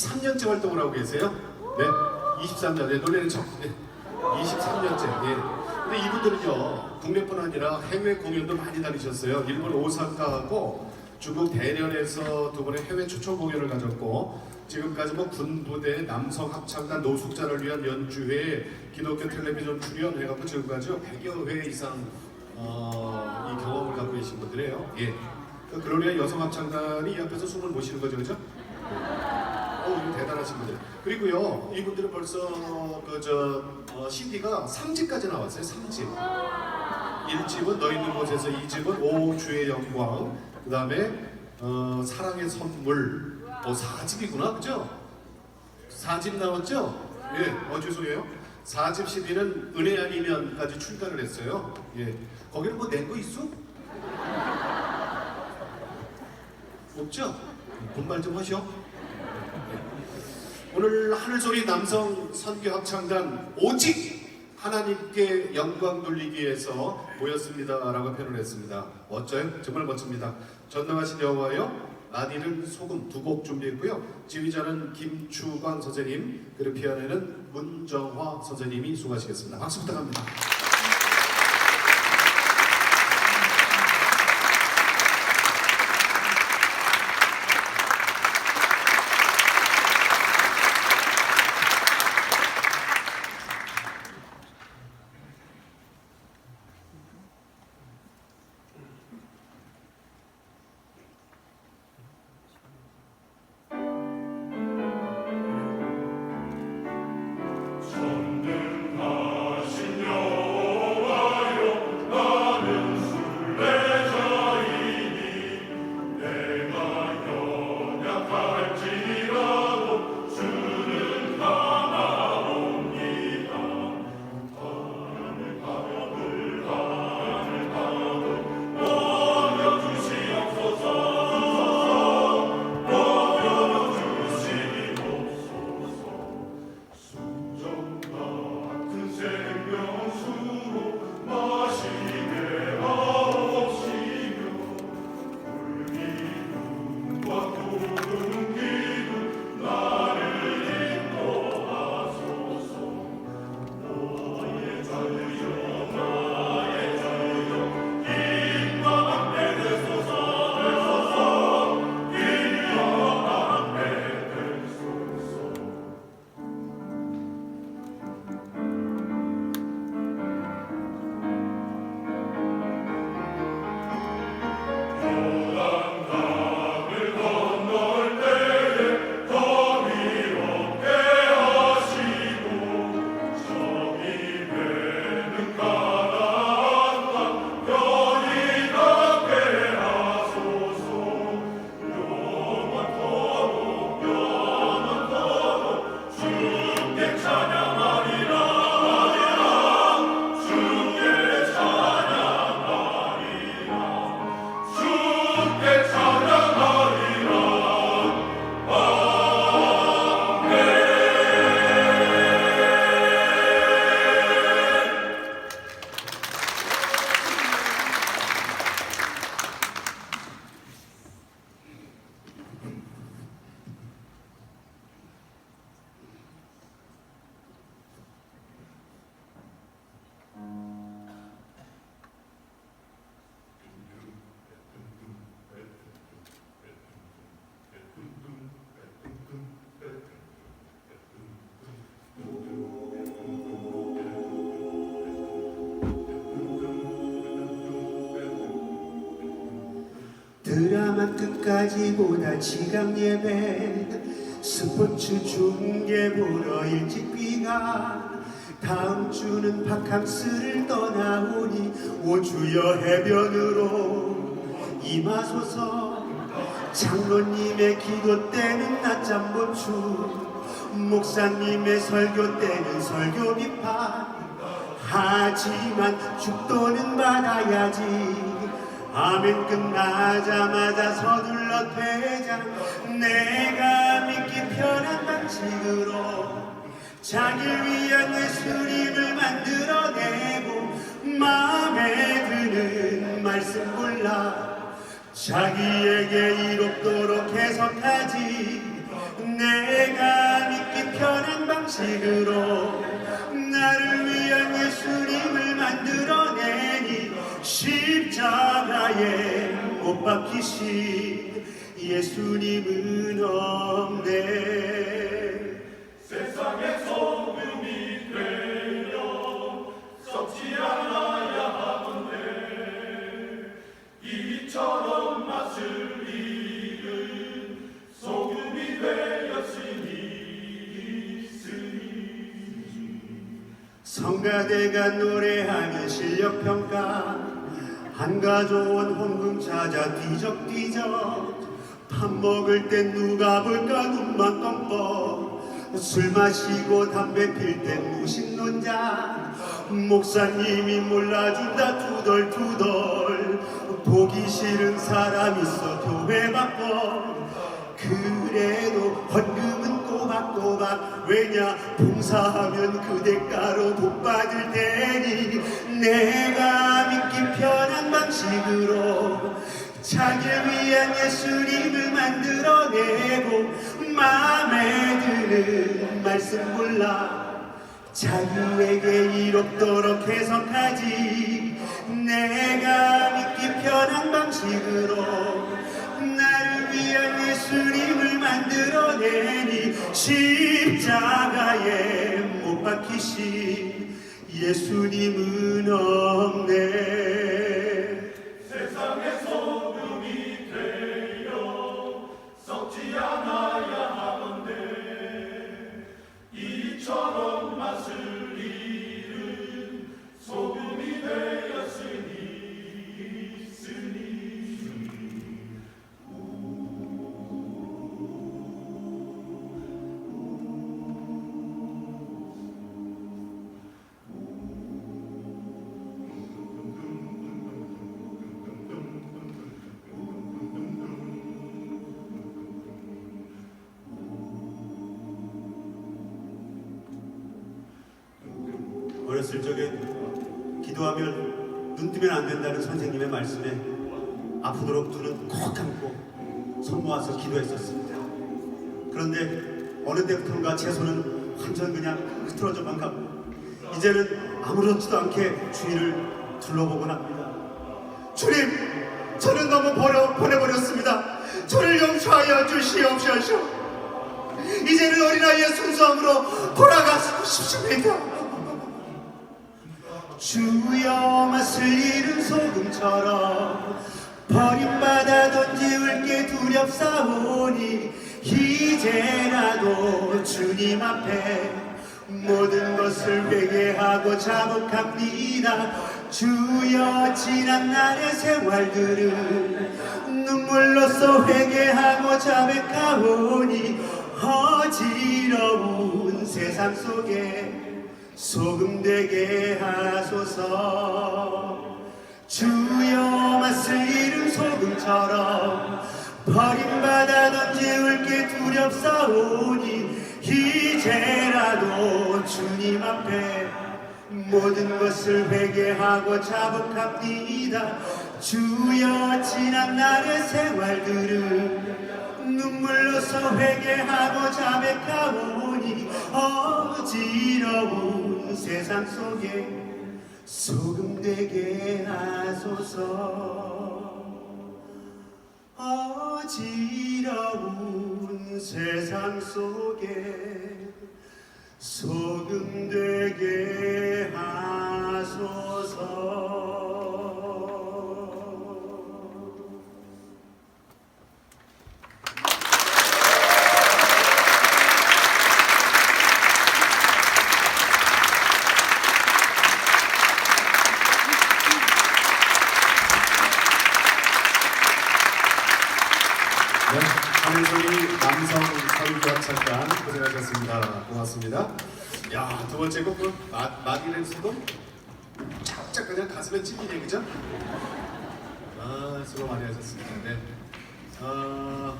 3년째 활동을 하고 계세요. 네, 23년. 네, 노래는 저, 네, 23년째. 예. 근데 이분들은요, 국내뿐 아니라 해외 공연도 많이 다니셨어요. 일본 오사카하고 중국 대련에서 두 번의 해외 초청 공연을 가졌고, 지금까지 뭐 군부대 남성 합창단 노숙자를 위한 연주회, 기독교 텔레비전 출연해갖고 지금까지 100여 회 이상 어, 이 경험을 갖고 계신 분들이에요. 예. 그 글로리아 여성 합창단이 이 앞에서 숨을 못 쉬는 거죠, 그죠? 어, 이거 대단하신 분들. 그리고요, 이분들은 벌써 그저 어, CD가 3집까지 나왔어요. 3집. 1집은 너 있는 곳에서, 2집은 오 주의 영광, 그 다음에 어, 사랑의 선물. 어, 4집이구나, 그죠? 4집 나왔죠? 예, 어 죄송해요. 4집 CD는 은혜 아니면까지 출간을 했어요. 예, 거기는 뭐 낸 거 있어? 없죠? 분발 좀 하셔. 오늘 하늘소리 남성 선교 합창단 오직 하나님께 영광 돌리기 위해서 모였습니다라고 표현을 했습니다. 멋져요? 정말 멋집니다. 전능하신 여호와여 나디는 소금 두 곡 준비했고요. 지휘자는 김추광 선생님 그리고 피아노는 문정화 선생님이 수고하시겠습니다. 박수 부탁합니다. 드라마 끝까지 보다 지각 예배 스포츠 중계 보러 일찍 귀가 다음 주는 바캉스를 떠나오니 오주여 해변으로 임하소서. 장로님의 기도 때는 낮잠 보충 목사님의 설교 때는 설교 비판. 하지만 죽도는 받아야지 아멘 끝나자마자 서둘러 퇴장. 내가 믿기 편한 방식으로 자기를 위한 예수님을 만들어내고 마음에 드는 말씀 골라 자기에게 이롭도록 해석하지. 내가 믿기 편한 방식으로 나를 위한 예수님을 만들어내니 십자가에 못 박히신 예수님은 없네. 세상의 소금이 되려 썩지 않아야 하던데 이처럼 맛을 잃은 소금이 되었으니 성가대가 노래하는 실력평가 한가 좋은 혼금 찾아 뒤적뒤적. 밥 먹을 땐 누가 볼까 눈만 껌뻑. 술 마시고 담배 필 땐 무신론자. 목사님이 몰라준다 투덜투덜. 보기 싫은 사람 있어 교회 바꿔. 그래도 헌금은 꼬박꼬박. 왜냐 봉사하면 그 대가로 복 받을 위한 예수님을 만들어내고 마음에 드는 말씀 골라. 자유에게 이롭도록 해석하지. 내가 믿기 편한 방식으로 나를 위한 예수님을 만들어내니 십자가에 못 박히신 예수님은 없네 어렸을 적에 기도하면 눈 뜨면 안 된다는 선생님의 말씀에 아프도록 두 눈 콕 감고 손 모아서 기도했었습니다. 그런데 어느 때부터인가 제 손은 완전 그냥 흐트러져만 가고 이제는 아무렇지도 않게 주위를 둘러보곤 합니다. 주님, 저는 너무 버려, 보내버렸습니다. 저를 용서하여 주시옵소서. 이제는 어린아이의 순수함으로 돌아가고 싶습니다. 주여 맛을 잃은 소금처럼 버림받아 던지울 게 두렵사오니 이제라도 주님 앞에 모든 것을 회개하고 자복합니다. 주여 지난 날의 생활들을 눈물로써 회개하고 자백하오니 어지러운 세상 속에 소금 되게 하소서. 주여 맛을 잃은 소금처럼 버림받아 던지울 게 두렵사오니 이제라도 주님 앞에 모든 것을 회개하고 자복합니다. 주여 지난 날의 생활들을 눈물로써 회개하고 자백하오니 어지러운 세상 속에 소금 되게 하소서. 어지러운 세상 속에 소금 되게 하소서 네, 한솔이 남성 서울대학 잠깐 고생하셨습니다. 고맙습니다. 야, 두 번째 곡, 그 마, 마디렌 수도 쫙쫙 그냥 가슴에 찔리네, 그죠? 아, 수고 많이 하셨습니다. 네. 어,